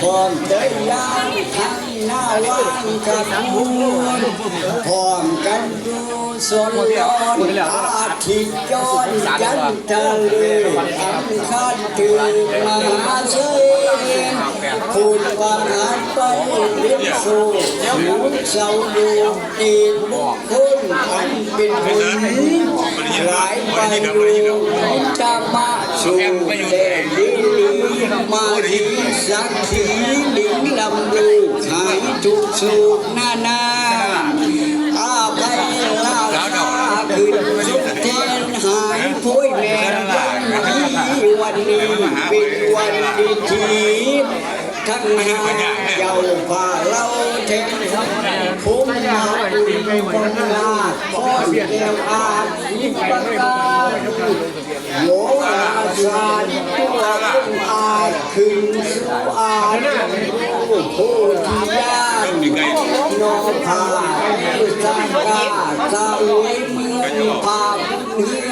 พร้อมใจยามทั้งหน้ว่า งกับมูลพร้อมกันดูสนย้อนอาทิตย้อนจันทร์เลยอังคารถึงมาเชนพูดว่าหาไปเรียนสู่หมุนเสาดูตีบุคคลอันเป็นบุญหลายไปดูจะมาสู่เด่นดีมาที่สักทีลิงลำดูหายทุกสุขนานาอา วันดีทีทั้งหาเจ้าฝ่าเราเทงภูมิมาดุคนนาพ่อแก้วอาลิปกาโยราชาตัวคุณอาขึ้นสู่อาโพธิญาณนอพาสังกาสาวยเมืองพาเฮืองคงไพเดินตลาดได้ชาวคำยังสักใจคุณหนึ่งสุอาณหัวตามาจคงแก้วนิรันดร์พาสักแก้วคงเนเมือ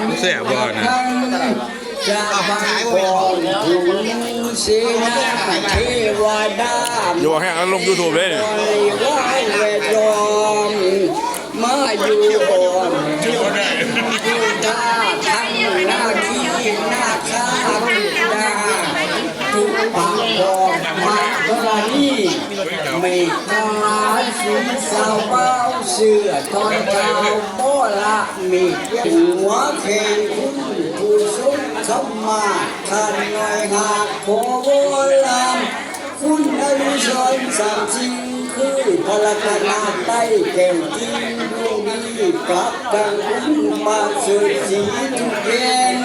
แซ่บบ่นะจะมาขอถึงเสียเทวดาอยู่แห้งแล้วลงยูทูบเลยนี่ไหว้เวทยอมมาอยู่บนจุดจุดาทั้งหน้าที่หน้าข้าดาทุกปากบอกมาเท่านี้ไม่ตา สีสาวเบาเสื้อตอนเช้าโบละมีหัวเข่งคุณผู้สุขเข้ามาทันหน่อยหากโคโบราณคุณอนุชรสามสิ่งคือพลังนาใต้แก้วจริงดวงดีกับดังคุณมาสุดสีทุกเย็น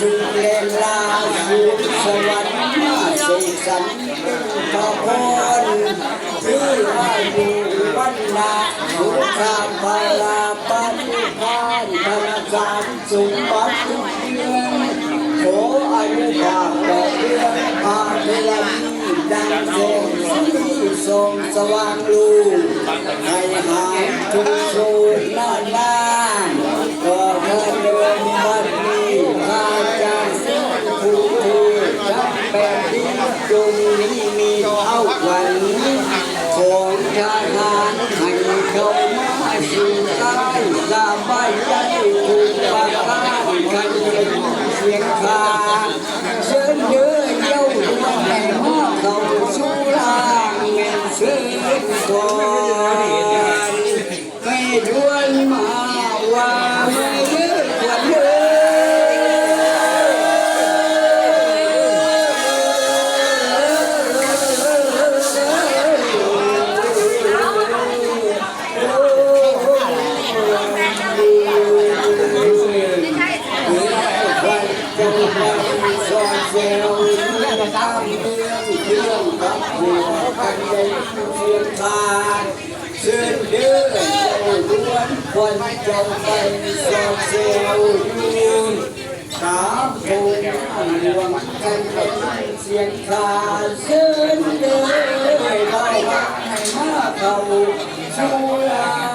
ทุกเลนลาสู่สวรรค์มาสกสรรเป็นพระพร คืออายุวันนาสุขามพลาปฏิภาณธนาคารสมบัติเพื่อนขออายุภาพต่อเพื่อนพาเทลาดังทรงที่ทรงสว่างลูให้หายทุกสูดนานนา จงนี้มีเอาวันของทหารให้เขามาสู่ใต้สบายใจถูกปากกากันเสียงคาเชิญเดินเย้าตัวแม่มาเขาสู่ลางเงินซื้อก่อนไม่ดวนมา เสียงคานเสื้อเดือดล้วนคนจงไปสอนเซลยืนสามคงรวมกันเป็นเสียงคานเสื้อเดือดเราให้มาเขาชูลา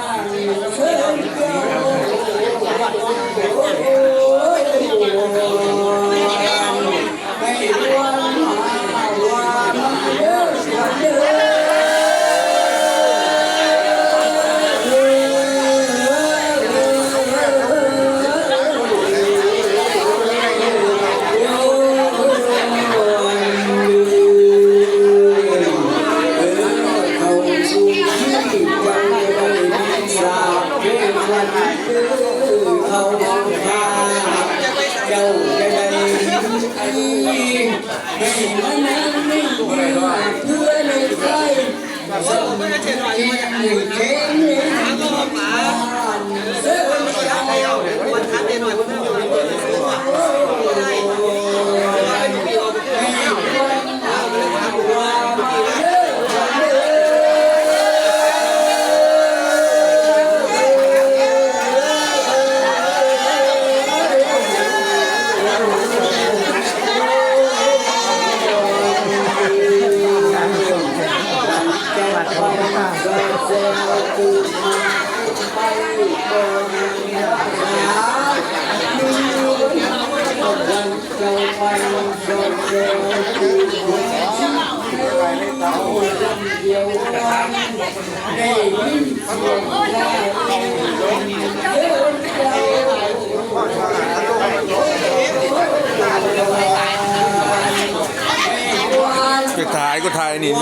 เท่งบ้านเสือ ก็ถ่ายก็ถ่ายนี่อ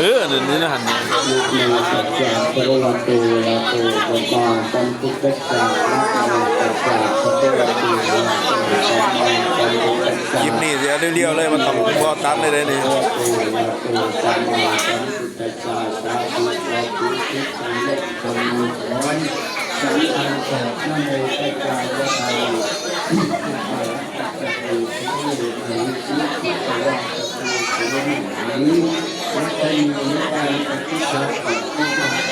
เดี๋ยวนี้นะหันยุคนี้สัจจะปรวัตูละโตปปาตันตุกัจจานะโมตัสสะภะคะวะโตอะระหะโตสัมมาสัมพุทธัสสะคลิปนี้เสียเรียวๆเลยมันต้องพอตัดเลยเลยนี่ ภะคะวะโตอะระหะโตสัมมาสัมพุทธัสสะสาธุสาธุทิศสังเล็กธรรมุขอนสังฆังสัพนะโมตัสสะยะถาลิตัสสะตุสิริหังสิทธวะตะตุสิริหังวัฒนิยตังปฏิสัพพะพุทธัง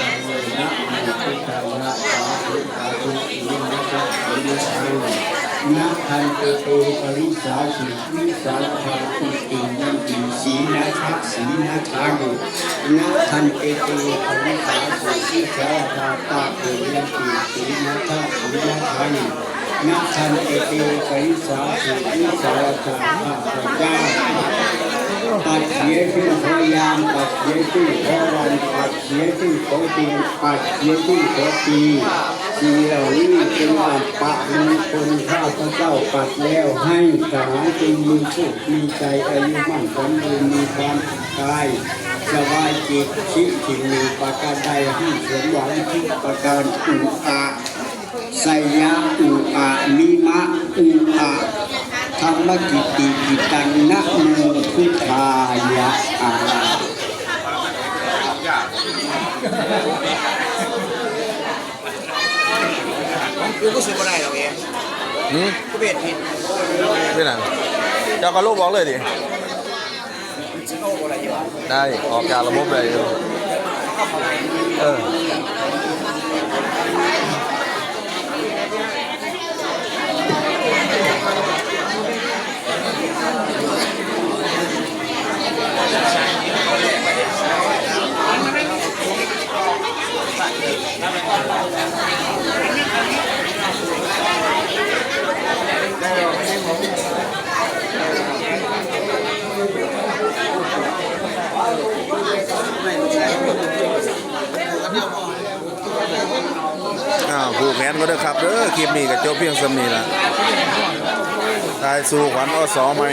นะโมพุทธาวะสาธุสาธุสิรินะสัพพะยะถาลินะทันเตโตปริสาสิวิสาภาติติยันติสีนะทักสีนะทังนะทันเตโตปริสาสิวิสาภาตาเต ยันติสีนะทักสีนะทังนะทันเตโตปริสาสิวิสาภาตาปัจเจติพยามปัจเจติพวันปัจเจติโคติปัจเจติโคตีสิ่งเหล่านี้เป็นอัปปะมงคลข้าพระเจ้าปัดแล้วให้สายจงมีสุขมีใจอายุมั่นขวัญยืนมีความกายสบายจิตคิดสิ่งหนึ่งประการใดให้สมหวังทุกประการอุอาสยะอุอานิมะอุอาธรรมกิติกิตังนะโมพุทธายะอา กูก็ซื้อมาได้หรอกเองหืมกูเบ็ดผิดเป็นหนังเจ้าก็ลูกบอกเลยดิ ซื้อโอ้อะไรอยู่ได้ออกจากระบบเลยอยู่เออ อ้าวผูกแขนก็ได้ครับเด้อคลิปนี้ก็จบเพียงสำนีละตายสู่ขวัญอสอใหม่